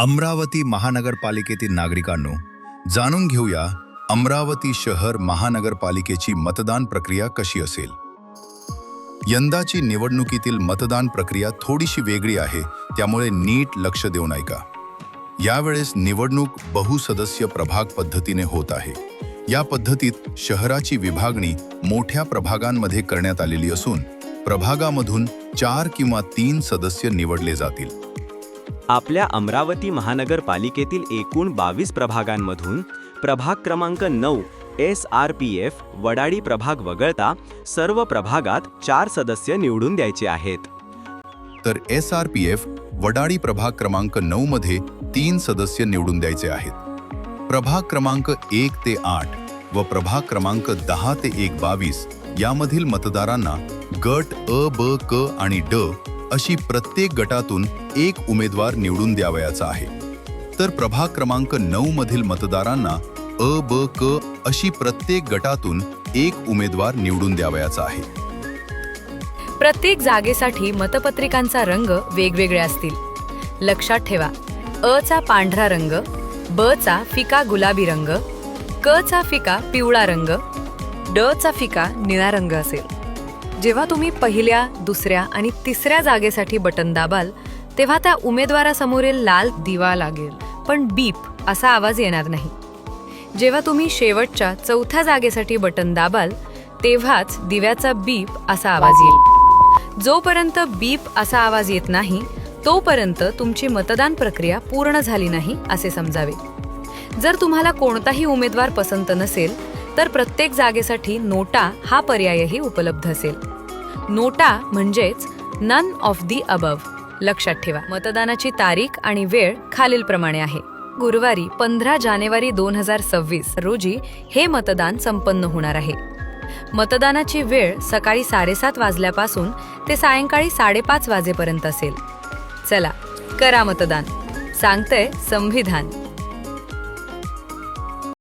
अमरावती महानगरपालिकेतील नागरिकांनो जाणून घेऊया अमरावती शहर महानगरपालिकेची मतदान प्रक्रिया कशी असेल. यंदाची निवडणुकीतील मतदान प्रक्रिया थोडीशी वेगळी आहे त्यामुळे नीट लक्ष देऊन ऐका यावेळेस निवडणूक बहुसदस्य प्रभाग पद्धतीने होत आहे. या पद्धतीत शहराची विभागणी मोठ्या प्रभागांमध्ये करण्यात आलेली असून प्रभागामधून चार किंवा तीन सदस्य निवडले जातील. आपल्या अमरावती महानगरपालिकेतील एकूण बावीस प्रभागांमधून प्रभाग क्रमांक नऊ S R P F Wadali प्रभाग वगळता सर्व प्रभागात चार सदस्य निवडून द्यायचे आहेत. तर S R P F Wadali प्रभाग क्रमांक नऊ मध्ये तीन सदस्य निवडून द्यायचे आहेत. प्रभाग क्रमांक एक ते आठ व प्रभाग क्रमांक दहा ते एक बावीस यामधील मतदारांना गट अ ब क आणि ड अशी प्रत्येक गटातून एक उमेदवार निवडून द्यावयाचा आहे. तर प्रभाग क्रमांक नऊ मधील मतदारांना अ ब क अशी प्रत्येक गटातून एक उमेदवार निवडून द्यावयाचा आहे. प्रत्येक जागेसाठी मतपत्रिकांचा रंग वेगवेगळे असतील. लक्षात ठेवा अ चा पांढरा रंग ब चा फिका गुलाबी रंग क चा फिका पिवळा रंग ड चा फिका निळा रंग असेल. जेव्हा तुम्ही पहिल्या दुसऱ्या आणि तिसऱ्या जागेसाठी बटन दाबाल तेव्हा त्या उमेदवारासमोरील लाल दिवा लागेल. पण बीप असा आवाज येणार नाही. जेव्हा तुम्ही शेवटच्या चौथ्या जागेसाठी बटन दाबाल तेव्हाच दिव्याचा बीप असा आवाज येईल. जोपर्यंत बीप असा आवाज येत नाही तोपर्यंत तुमची मतदान प्रक्रिया पूर्ण झाली नाही असे समजावे. जर तुम्हाला कोणताही उमेदवार पसंत नसेल तर प्रत्येक जागेसाठी नोटा हा पर्यायही उपलब्ध असेल. नोटा म्हणजेच नन ऑफ दी अबव लक्षात ठेवा मतदानाची तारीख आणि वेळ खालीलप्रमाणे आहे. गुरुवारी पंधरा जानेवारी दोन हजार सव्वीस रोजी हे मतदान संपन्न होणार आहे. मतदानाची वेळ सकाळी साडेसात वाजल्यापासून ते सायंकाळी साडेपाच वाजेपर्यंत असेल. चला करा मतदान. सांगतंय संविधान.